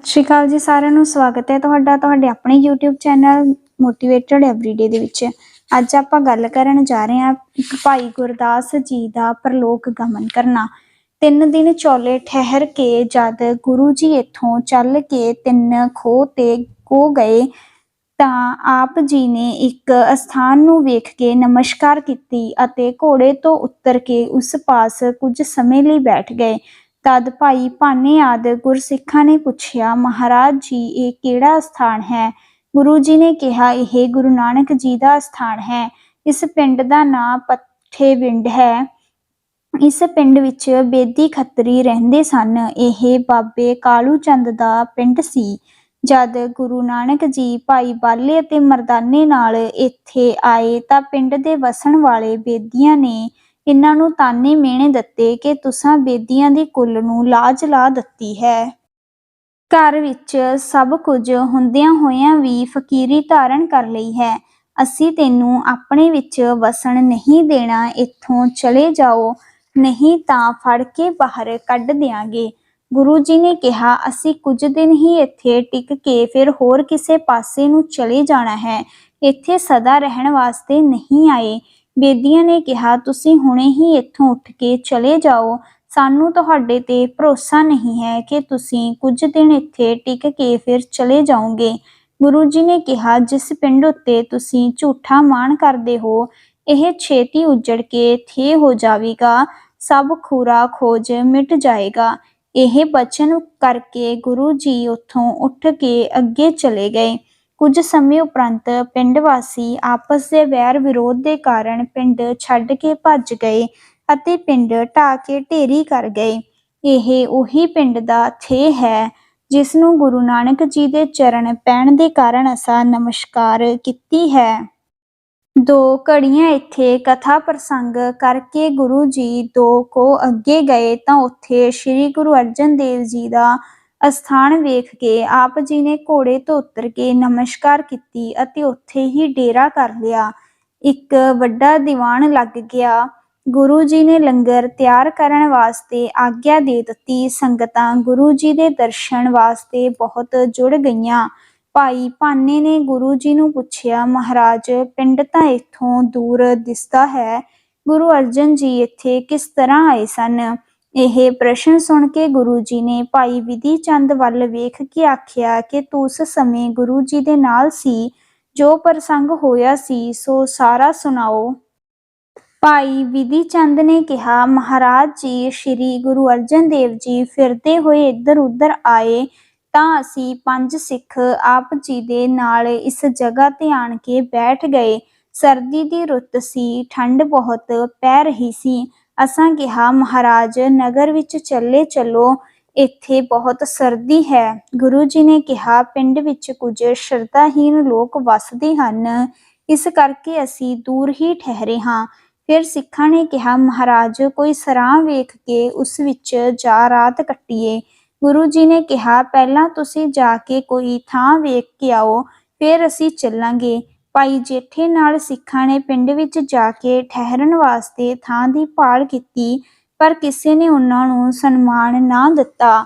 ਸਤਿ ਸ਼੍ਰੀ ਅਕਾਲ ਜੀ ਸਾਰਿਆਂ ਨੂੰ ਸਵਾਗਤ ਹੈ ਤੁਹਾਡਾ, ਤੁਹਾਡੇ ਆਪਣੇ YouTube ਚੈਨਲ ਮੋਟੀਵੇਟਡ ਐਵਰੀਡੇ ਦੇ ਵਿੱਚ। ਅੱਜ ਆਪਾਂ ਗੱਲ ਕਰਨ ਜਾ ਰਹੇ ਹਾਂ ਭਾਈ ਗੁਰਦਾਸ ਜੀ ਦਾ ਪ੍ਰਲੋਕ ਗਮਨ ਕਰਨਾ। ਤਿੰਨ ਦਿਨ ਚੌਲੇ ਠਹਿਰ ਕੇ ਜਦ ਗੁਰੂ ਜੀ ਇੱਥੋਂ ਚੱਲ ਕੇ ਤਿੰਨ ਖੋਹ ਤੇ ਕੋ ਗਏ, ਤਾਂ ਆਪ ਜੀ ਨੇ ਇੱਕ ਅਸਥਾਨ ਨੂੰ ਵੇਖ ਕੇ ਨਮਸਕਾਰ ਕੀਤੀ ਅਤੇ ਘੋੜੇ ਤੋਂ ਉਤਰ ਕੇ ਉਸ ਪਾਸ ਕੁਝ ਸਮੇਂ ਲਈ ਬੈਠ ਗਏ। ਤਦ ਭਾਈ ਭਾਨੇ ਆਦਿ ਗੁਰਸਿੱਖਾਂ ਨੇ ਪੁੱਛਿਆ, ਮਹਾਰਾਜ ਜੀ, ਇਹ ਕਿਹੜਾ ਸਥਾਨ ਹੈ? ਗੁਰੂ ਜੀ ਨੇ ਕਿਹਾ, ਇਹ ਗੁਰੂ ਨਾਨਕ ਜੀ ਦਾ ਸਥਾਨ ਹੈ। ਇਸ ਪਿੰਡ ਦਾ ਨਾਂ ਪੱਠੇਵਿੰਡ ਹੈ। ਇਸ ਪਿੰਡ ਵਿੱਚ ਬੇਦੀ ਖੱਤਰੀ ਰਹਿੰਦੇ ਸਨ। ਇਹ ਬਾਬੇ ਕਾਲੂ ਚੰਦ ਦਾ ਪਿੰਡ ਸੀ। ਜਦ ਗੁਰੂ ਨਾਨਕ ਜੀ ਭਾਈ ਬਾਲੇ ਅਤੇ ਮਰਦਾਨੇ ਨਾਲ ਇੱਥੇ ਆਏ ਤਾਂ ਪਿੰਡ ਦੇ ਵਸਣ ਵਾਲੇ ਬੇਦੀਆਂ ਨੇ ਇਹਨਾਂ ਨੂੰ ਤਾਨੇ ਮਿਹਣੇ ਦਿੱਤੇ ਕਿ ਤੁਸਾਂ ਬੇਦੀਆਂ ਦੀ ਕੁੱਲ ਨੂੰ ਲਾਜ ਲਾ ਦਿੱਤੀ ਹੈ। ਘਰ ਵਿੱਚ ਸਭ ਕੁਝ ਹੁੰਦਿਆਂ ਹੋਇਆਂ ਵੀ ਫਕੀਰੀ ਧਾਰਨ ਕਰ ਲਈ ਹੈ। ਅਸੀਂ ਤੈਨੂੰ ਆਪਣੇ ਵਿੱਚ ਵਸਣ ਨਹੀਂ ਦੇਣਾ, ਇੱਥੋਂ ਚਲੇ ਜਾਓ, ਨਹੀਂ ਤਾਂ ਫੜ ਕੇ ਬਾਹਰ ਕੱਢ ਦਿਆਂਗੇ। ਗੁਰੂ ਜੀ ਨੇ ਕਿਹਾ, ਅਸੀਂ ਕੁਝ ਦਿਨ ਹੀ ਇੱਥੇ ਟਿਕ ਕੇ ਫਿਰ ਹੋਰ ਕਿਸੇ ਪਾਸੇ ਨੂੰ ਚਲੇ ਜਾਣਾ ਹੈ। ਇੱਥੇ ਸਦਾ ਰਹਿਣ ਵਾਸਤੇ ਨਹੀਂ ਆਏ। ਬੇਦੀਆਂ ਨੇ ਕਿਹਾ, ਤੁਸੀਂ ਹੁਣੇ ਹੀ ਇੱਥੋਂ ਉੱਠ ਕੇ ਚਲੇ ਜਾਓ। ਸਾਨੂੰ ਤੁਹਾਡੇ ਤੇ ਭਰੋਸਾ ਨਹੀਂ ਹੈ ਕਿ ਤੁਸੀਂ ਕੁਝ ਦਿਨ ਇੱਥੇ ਟਿਕ ਕੇ ਫਿਰ ਚਲੇ ਜਾਓਗੇ। ਗੁਰੂ ਜੀ ਨੇ ਕਿਹਾ, ਜਿਸ ਪਿੰਡ ਉੱਤੇ ਤੁਸੀਂ ਝੂਠਾ ਮਾਣ ਕਰਦੇ ਹੋ, ਇਹ ਛੇਤੀ ਉਜੜ ਕੇ ਥੇ ਹੋ ਜਾਵੇਗਾ। ਸਭ ਖੂਰਾ ਖੋਜ ਮਿਟ ਜਾਏਗਾ। ਇਹ ਬਚਨ ਕਰਕੇ ਗੁਰੂ ਜੀ ਉੱਥੋਂ ਉੱਠ ਕੇ ਅੱਗੇ ਚਲੇ ਗਏ। ਕੁਝ ਸਮੇਂ ਉਪਰੰਤ ਪਿੰਡ ਵਾਸੀ ਆਪਸ ਦੇ ਵੈਰ ਵਿਰੋਧ ਦੇ ਕਾਰਨ ਪਿੰਡ ਛੱਡ ਕੇ ਭੱਜ ਗਏ ਅਤੇ ਪਿੰਡ ਢਾ ਕੇ ਢੇਰੀ ਕਰ ਗਏ। ਇਹ ਉਹੀ ਪਿੰਡ ਦਾ ਥੇ ਹੈ ਜਿਸ ਨੂੰ ਗੁਰੂ ਨਾਨਕ ਜੀ ਦੇ ਚਰਨ ਪੈਣ ਦੇ ਕਾਰਨ ਅਸਾਂ ਨਮਸਕਾਰ ਕੀਤੀ ਹੈ। ਦੋ ਘੜੀਆਂ ਇੱਥੇ ਕਥਾ ਪ੍ਰਸੰਗ ਕਰਕੇ ਗੁਰੂ ਜੀ ਦੋ ਕੋ ਅੱਗੇ ਗਏ ਤਾਂ ਉੱਥੇ ਸ੍ਰੀ ਗੁਰੂ ਅਰਜਨ ਦੇਵ ਜੀ ਦਾ ਅਸਥਾਨ ਵੇਖ ਕੇ ਆਪ ਜੀ ਨੇ ਘੋੜੇ ਤੋਂ ਉਤਰ ਕੇ ਨਮਸਕਾਰ ਕੀਤੀ ਅਤੇ ਉੱਥੇ ਹੀ ਡੇਰਾ ਕਰ ਲਿਆ। ਇੱਕ ਵੱਡਾ ਦੀਵਾਨ ਲੱਗ ਗਿਆ। ਗੁਰੂ ਜੀ ਨੇ ਲੰਗਰ ਤਿਆਰ ਕਰਨ ਵਾਸਤੇ ਆਗਿਆ ਦੇ ਦਿੱਤੀ। ਸੰਗਤਾਂ ਗੁਰੂ ਜੀ ਦੇ ਦਰਸ਼ਨ ਵਾਸਤੇ ਬਹੁਤ ਜੁੜ ਗਈਆਂ। ਭਾਈ ਭਾਨੇ ਨੇ ਗੁਰੂ ਜੀ ਨੂੰ ਪੁੱਛਿਆ, ਮਹਾਰਾਜ, ਪਿੰਡ ਤਾਂ ਇੱਥੋਂ ਦੂਰ ਦਿਸਦਾ ਹੈ। ਗੁਰੂ ਅਰਜਨ ਜੀ ਇੱਥੇ ਕਿਸ ਤਰ੍ਹਾਂ ਆਏ ਸਨ? ਇਹ ਪ੍ਰਸ਼ਨ ਸੁਣ ਕੇ ਗੁਰੂ ਜੀ ਨੇ ਭਾਈ ਵਿਧੀ ਚੰਦ ਵੱਲ ਵੇਖ ਕੇ ਆਖਿਆ ਕਿ ਤੂੰ ਉਸ ਸਮੇਂ ਗੁਰੂ ਜੀ ਦੇ ਨਾਲ ਸੀ, ਜੋ ਪ੍ਰਸੰਗ ਹੋਇਆ ਸੀ, ਸੋ ਸਾਰਾ ਸੁਣਾਓ। ਭਾਈ ਵਿਧੀ ਚੰਦ ਨੇ ਕਿਹਾ, ਮਹਾਰਾਜ ਜੀ, ਸ੍ਰੀ ਗੁਰੂ ਅਰਜਨ ਦੇਵ ਜੀ ਫਿਰਦੇ ਹੋਏ ਇੱਧਰ ਉੱਧਰ ਆਏ, ਤਾਂ ਅਸੀਂ ਪੰਜ ਸਿੱਖ ਆਪ ਜੀ ਦੇ ਨਾਲ ਇਸ ਜਗ੍ਹਾ ਤੇ ਆਣ ਕੇ ਬੈਠ ਗਏ। ਸਰਦੀ ਦੀ ਰੁੱਤ ਸੀ ਠੰਡ ਬਹੁਤ ਪੈ ਰਹੀ ਸੀ ਅਸਾਂ ਕਿਹਾ, ਮਹਾਰਾਜ, ਨਗਰ ਵਿੱਚ ਚੱਲੇ ਚੱਲੋ, ਇੱਥੇ ਬਹੁਤ ਸਰਦੀ ਹੈ। ਗੁਰੂ ਜੀ ਨੇ ਕਿਹਾ, ਪਿੰਡ ਵਿੱਚ ਕੁਝ ਸ਼ਰਧਾਹੀਨ ਲੋਕ ਵੱਸਦੇ ਹਨ। ਇਸ ਕਰਕੇ ਅਸੀਂ ਦੂਰ ਹੀ ਠਹਿਰੇ ਹਾਂ। ਫਿਰ ਸਿੱਖਾਂ ਨੇ ਕਿਹਾ, ਮਹਾਰਾਜ, ਕੋਈ ਸਰਾਂ ਵੇਖ ਕੇ ਉਸ ਵਿੱਚ ਜਾ ਰਾਤ ਕੱਟੀਏ। ਗੁਰੂ ਜੀ ਨੇ ਕਿਹਾ, ਪਹਿਲਾਂ ਤੁਸੀਂ ਜਾ ਕੇ ਕੋਈ ਥਾਂ ਵੇਖ ਕੇ ਆਓ, ਫਿਰ ਅਸੀਂ ਚੱਲਾਂਗੇ। ਭਾਈ ਜੇਠੇ ਨਾਲ ਸਿੱਖਾਂ ਨੇ ਪਿੰਡ ਵਿੱਚ ਜਾ ਕੇ ਠਹਿਰਨ ਵਾਸਤੇ ਥਾਂ ਦੀ ਭਾਲ ਕੀਤੀ, ਪਰ ਕਿਸੇ ਨੇ ਉਹਨਾਂ ਨੂੰ ਸਨਮਾਨ ਨਾ ਦਿੱਤਾ।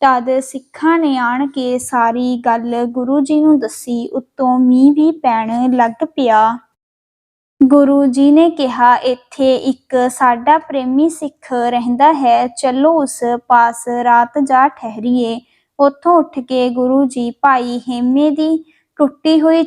ਤਦ ਸਿੱਖਾਂ ਨੇ ਆਣ ਕੇ ਸਾਰੀ ਗੱਲ ਗੁਰੂ ਜੀ ਨੂੰ ਦੱਸੀ, ਉੱਤੋਂ ਮੀਂਹ ਵੀ ਪੈਣ ਲੱਗ ਪਿਆ। ਗੁਰੂ ਜੀ ਨੇ ਕਿਹਾ, ਇੱਥੇ ਇੱਕ ਸਾਡਾ ਪ੍ਰੇਮੀ ਸਿੱਖ ਰਹਿੰਦਾ ਹੈ, ਚਲੋ ਉਸ ਪਾਸ ਰਾਤ ਜਾ ਠਹਿਰੀਏ। ਉੱਥੋਂ ਉੱਠ ਕੇ ਗੁਰੂ ਜੀ ਭਾਈ ਹੇਮੇ ਦੀ ਟੁੱਟੀ ਹੋਈ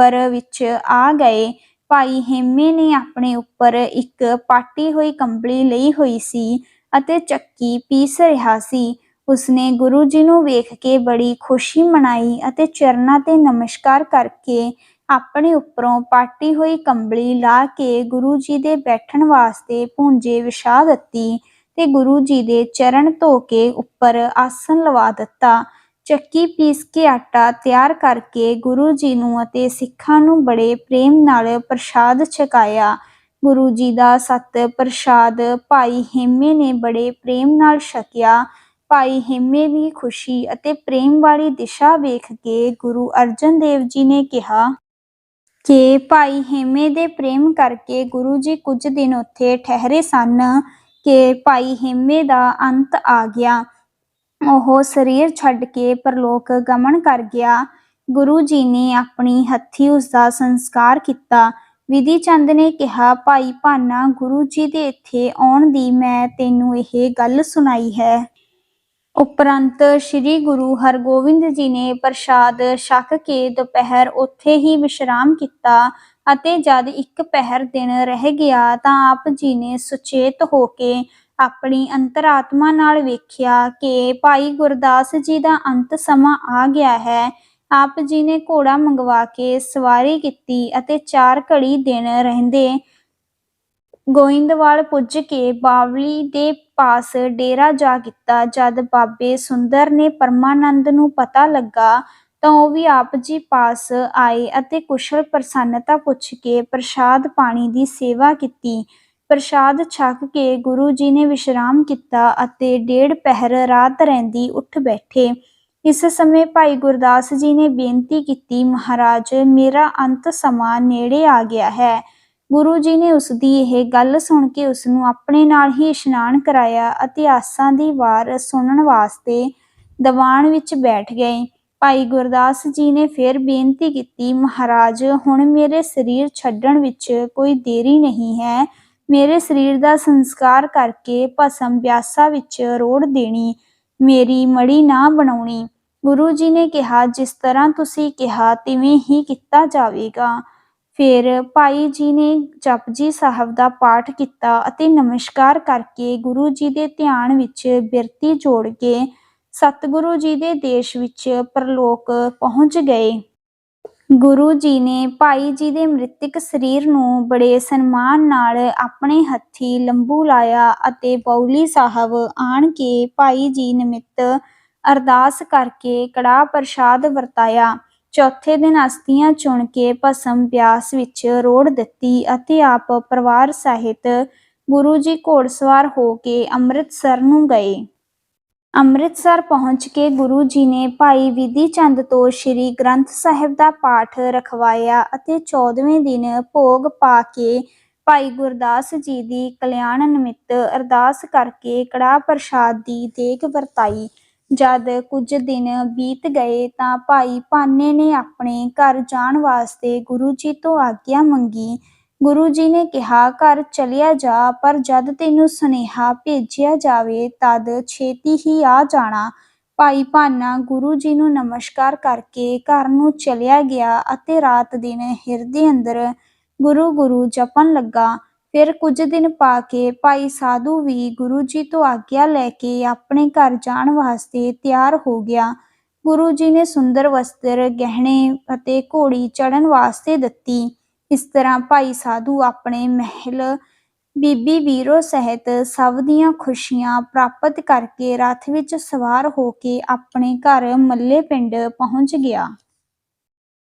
ਛੱਪਰ ਵਿੱਚ ਆ ਗਏ। ਭਾਈ ਹੇਮੇ ਨੇ ਆਪਣੇ ਉੱਪਰ ਇੱਕ ਪਾਟੀ ਹੋਈ ਕੰਬਲੀ ਲਈ ਹੋਈ ਸੀ ਅਤੇ ਚੱਕੀ ਪੀਸ ਰਿਹਾ ਸੀ। ਉਸਨੇ ਗੁਰੂ ਜੀ ਨੂੰ ਵੇਖ ਕੇ ਬੜੀ ਖੁਸ਼ੀ ਮਨਾਈ ਅਤੇ ਚਰਨਾਂ ਤੇ ਨਮਸਕਾਰ ਕਰਕੇ ਆਪਣੇ ਉੱਪਰੋਂ ਪਾਟੀ ਹੋਈ ਕੰਬਲੀ ਲਾ ਕੇ ਗੁਰੂ ਜੀ ਦੇ ਬੈਠਣ ਵਾਸਤੇ ਪੂੰਜੇ ਵਿਛਾ ਦਿੱਤੀ ਤੇ ਗੁਰੂ ਜੀ ਦੇ ਚਰਨ ਧੋ ਕੇ ਉੱਪਰ ਆਸਨ ਲਵਾ ਦਿੱਤਾ। ਚੱਕੀ ਪੀਸ ਕੇ ਆਟਾ ਤਿਆਰ ਕਰਕੇ ਗੁਰੂ ਜੀ ਨੂੰ ਅਤੇ ਸਿੱਖਾਂ ਨੂੰ ਬੜੇ ਪ੍ਰੇਮ ਨਾਲ ਪ੍ਰਸ਼ਾਦ ਛਕਾਇਆ। ਗੁਰੂ ਜੀ ਦਾ ਸਤ ਪ੍ਰਸ਼ਾਦ ਭਾਈ ਹੇਮੇ ਨੇ ਬੜੇ ਪ੍ਰੇਮ ਨਾਲ ਛਕਿਆ। ਭਾਈ ਹੇਮੇ ਦੀ ਖੁਸ਼ੀ ਅਤੇ ਪ੍ਰੇਮ ਵਾਲੀ ਦਿਸ਼ਾ ਵੇਖ ਕੇ ਗੁਰੂ ਅਰਜਨ ਦੇਵ ਜੀ ਨੇ ਕਿਹਾ ਕਿ ਭਾਈ ਹੇਮੇ ਦੇ ਪ੍ਰੇਮ ਕਰਕੇ ਗੁਰੂ ਜੀ ਕੁਝ ਦਿਨ ਉੱਥੇ ਠਹਿਰੇ ਸਨ ਕਿ ਭਾਈ ਹੇਮੇ ਦਾ ਅੰਤ ਆ ਗਿਆ। ਉਹ ਸਰੀਰ ਛੱਡ ਕੇ ਪਰਲੋਕ ਗਮਨ ਕਰ ਗਿਆ। ਗੁਰੂ ਜੀ ਨੇ ਆਪਣੀ ਹੱਥੀ ਉਸ ਦਾ ਸੰਸਕਾਰ ਕੀਤਾ। ਵਿਧੀ ਚੰਦ ਨੇ ਕਿਹਾ, ਭਾਈ ਭਾਨਾ, ਗੁਰੂ ਜੀ ਦੇ ਇੱਥੇ ਆਉਣ ਦੀ ਮੈਂ ਤੈਨੂੰ ਇਹ ਗੱਲ ਸੁਣਾਈ ਹੈ। ਉਪਰੰਤ ਸ੍ਰੀ ਗੁਰੂ ਹਰਗੋਬਿੰਦ ਜੀ ਨੇ ਪ੍ਰਸ਼ਾਦ ਛਕ ਕੇ ਦੁਪਹਿਰ ਉੱਥੇ ਹੀ ਵਿਸ਼ਰਾਮ ਕੀਤਾ ਅਤੇ ਜਦ ਇੱਕ ਪਹਿਰ ਦਿਨ ਰਹਿ ਗਿਆ ਤਾਂ ਆਪ ਜੀ ਨੇ ਸੁਚੇਤ ਹੋ ਕੇ ਆਪਣੀ ਅੰਤਰਾਤਮਾ ਨਾਲ ਵੇਖਿਆ ਕਿ ਭਾਈ ਗੁਰਦਾਸ ਜੀ ਦਾ ਅੰਤ ਸਮਾਂ ਆ ਗਿਆ ਹੈ। ਆਪ ਜੀ ਨੇ ਘੋੜਾ ਮੰਗਵਾ ਕੇ ਸਵਾਰੀ ਕੀਤੀ ਅਤੇ ਚਾਰ ਘੜੀ ਦਿਨ ਰਹਿੰਦੇ ਗੋਇੰਦਵਾਲ ਪੁੱਜ ਕੇ ਬਾਵਲੀ ਦੇ ਪਾਸ ਡੇਰਾ ਜਾ ਕੀਤਾ। ਜਦ ਬਾਬੇ ਸੁੰਦਰ ਨੇ ਪਰਮਾਨੰਦ ਨੂੰ ਪਤਾ ਲੱਗਾ ਤਾਂ ਉਹ ਵੀ ਆਪ ਜੀ ਪਾਸ ਆਏ ਅਤੇ ਕੁਸ਼ਲ ਪ੍ਰਸੰਨਤਾ ਪੁੱਛ ਕੇ ਪ੍ਰਸ਼ਾਦ ਪਾਣੀ ਦੀ ਸੇਵਾ ਕੀਤੀ। ਪ੍ਰਸ਼ਾਦ ਛਕ ਕੇ ਗੁਰੂ ਜੀ ਨੇ ਵਿਸ਼ਰਾਮ ਕੀਤਾ ਅਤੇ ਡੇਢ ਪਹਿਰ ਰਾਤ ਰਹਿੰਦੀ ਉੱਠ ਬੈਠੇ। ਇਸ ਸਮੇਂ ਭਾਈ ਗੁਰਦਾਸ ਜੀ ਨੇ ਬੇਨਤੀ ਕੀਤੀ, ਮਹਾਰਾਜ, ਮੇਰਾ ਅੰਤ ਸਮਾਂ ਨੇੜੇ ਆ ਗਿਆ ਹੈ। ਗੁਰੂ ਜੀ ਨੇ ਉਸ ਦੀ ਇਹ ਗੱਲ ਸੁਣ ਕੇ ਉਸ ਨੂੰ ਆਪਣੇ ਨਾਲ ਹੀ ਇਸ਼ਨਾਨ ਕਰਾਇਆ ਅਤੇ ਆਸਾਂ ਦੀ ਵਾਰ ਸੁਣਨ ਵਾਸਤੇ ਦੀਵਾਨ ਵਿੱਚ ਬੈਠ ਗਏ। ਭਾਈ ਗੁਰਦਾਸ ਜੀ ਨੇ ਫਿਰ ਬੇਨਤੀ ਕੀਤੀ, ਮਹਾਰਾਜ, ਹੁਣ ਮੇਰੇ ਸਰੀਰ ਛੱਡਣ ਵਿੱਚ ਕੋਈ ਦੇਰੀ ਨਹੀਂ ਹੈ। ਮੇਰੇ ਸਰੀਰ ਦਾ ਸੰਸਕਾਰ ਕਰਕੇ ਭਸਮ ਵਿਆਸਾ ਵਿੱਚ ਰੋੜ ਦੇਣੀ, ਮੇਰੀ ਮੜੀ ਨਾ ਬਣਾਉਣੀ। ਗੁਰੂ ਜੀ ਨੇ ਕਿਹਾ, ਜਿਸ ਤਰ੍ਹਾਂ ਤੁਸੀਂ ਕਿਹਾ, ਤਿਵੇਂ ਹੀ ਕੀਤਾ ਜਾਵੇਗਾ। ਫਿਰ ਭਾਈ ਜੀ ਨੇ ਜਪਜੀ ਸਾਹਿਬ ਦਾ ਪਾਠ ਕੀਤਾ ਅਤੇ ਨਮਸਕਾਰ ਕਰਕੇ ਗੁਰੂ ਜੀ ਦੇ ਧਿਆਨ ਵਿੱਚ ਬਿਰਤੀ ਜੋੜ ਕੇ ਸਤਿਗੁਰੂ ਜੀ ਦੇ ਦੇਸ਼ ਵਿੱਚ ਪ੍ਰਲੋਕ ਪਹੁੰਚ ਗਏ। ਗੁਰੂ ਜੀ ਨੇ ਭਾਈ ਜੀ ਦੇ ਮ੍ਰਿਤਕ ਸਰੀਰ ਨੂੰ ਬੜੇ ਸਨਮਾਨ ਨਾਲ ਆਪਣੇ ਹੱਥੀ ਲੰਬੂ ਲਾਇਆ ਅਤੇ ਬੌਲੀ ਸਾਹਿਬ ਆਣ ਕੇ ਭਾਈ ਜੀ ਨਿਮਿਤ ਅਰਦਾਸ ਕਰਕੇ ਕੜਾ ਪ੍ਰਸ਼ਾਦ ਵਰਤਾਇਆ। ਚੌਥੇ ਦਿਨ ਅਸਤੀਆਂ ਚੁਣ ਕੇ ਭਸਮ ਬਿਆਸ ਵਿੱਚ ਰੋੜ ਦਿੱਤੀ ਅਤੇ ਆਪ ਪਰਿਵਾਰ ਸਹਿਤ ਗੁਰੂ ਜੀ ਘੋੜਸਵਾਰ ਹੋ ਕੇ ਅੰਮ੍ਰਿਤਸਰ ਨੂੰ ਗਏ। ਅੰਮ੍ਰਿਤਸਰ ਪਹੁੰਚ ਕੇ ਗੁਰੂ ਜੀ ਨੇ ਭਾਈ ਵਿਧੀ ਚੰਦ ਤੋਂ ਸ੍ਰੀ ਗ੍ਰੰਥ ਸਾਹਿਬ ਦਾ ਪਾਠ ਰਖਵਾਇਆ ਅਤੇ 14ਵੇਂ ਦਿਨ ਭੋਗ ਪਾ ਕੇ ਭਾਈ ਗੁਰਦਾਸ ਜੀ ਦੀ ਕਲਿਆਣ ਨਿਮਿਤ ਅਰਦਾਸ ਕਰਕੇ ਕੜਾ ਪ੍ਰਸ਼ਾਦ ਦੀ ਦੇਗ ਵਰਤਾਈ। ਜਦ ਕੁਝ ਦਿਨ ਬੀਤ ਗਏ ਤਾਂ ਭਾਈ ਭਾਨੇ ਨੇ ਆਪਣੇ ਘਰ ਜਾਣ ਵਾਸਤੇ ਗੁਰੂ ਜੀ ਤੋਂ ਆਗਿਆ ਮੰਗੀ। ਗੁਰੂ ਜੀ ਨੇ ਕਿਹਾ, ਘਰ ਚਲਿਆ ਜਾ, ਪਰ ਜਦ ਤੈਨੂੰ ਸੁਨੇਹਾ ਭੇਜਿਆ ਜਾਵੇ, ਤਦ ਛੇਤੀ ਹੀ ਆ ਜਾਣਾ। ਭਾਈ ਭਾਨਾ ਗੁਰੂ ਜੀ ਨੂੰ ਨਮਸਕਾਰ ਕਰਕੇ ਘਰ ਨੂੰ ਚਲਿਆ ਗਿਆ ਅਤੇ ਰਾਤ ਦਿਨ ਹਿਰਦੇ ਅੰਦਰ ਗੁਰੂ ਗੁਰੂ ਜਪਣ ਲੱਗਾ। ਫਿਰ ਕੁਝ ਦਿਨ ਪਾ ਕੇ ਭਾਈ ਸਾਧੂ ਵੀ ਗੁਰੂ ਜੀ ਤੋਂ ਆਗਿਆ ਲੈ ਕੇ ਆਪਣੇ ਘਰ ਜਾਣ ਵਾਸਤੇ ਤਿਆਰ ਹੋ ਗਿਆ। ਗੁਰੂ ਜੀ ਨੇ ਸੁੰਦਰ ਵਸਤਰ, ਗਹਿਣੇ ਅਤੇ ਘੋੜੀ ਚੜਨ ਵਾਸਤੇ ਦਿੱਤੀ। ਇਸ ਤਰ੍ਹਾਂ ਭਾਈ ਸਾਧੂ ਆਪਣੇ ਮਹਿਲ, ਬੀਬੀ ਵੀਰੋ ਸਹਿਤ ਸਭ ਦੀਆਂ ਖੁਸ਼ੀਆਂ ਪ੍ਰਾਪਤ ਕਰਕੇ ਰਥ ਵਿੱਚ ਸਵਾਰ ਹੋ ਕੇ ਆਪਣੇ ਘਰ ਮੱਲੇ ਪਿੰਡ ਪਹੁੰਚ ਗਿਆ।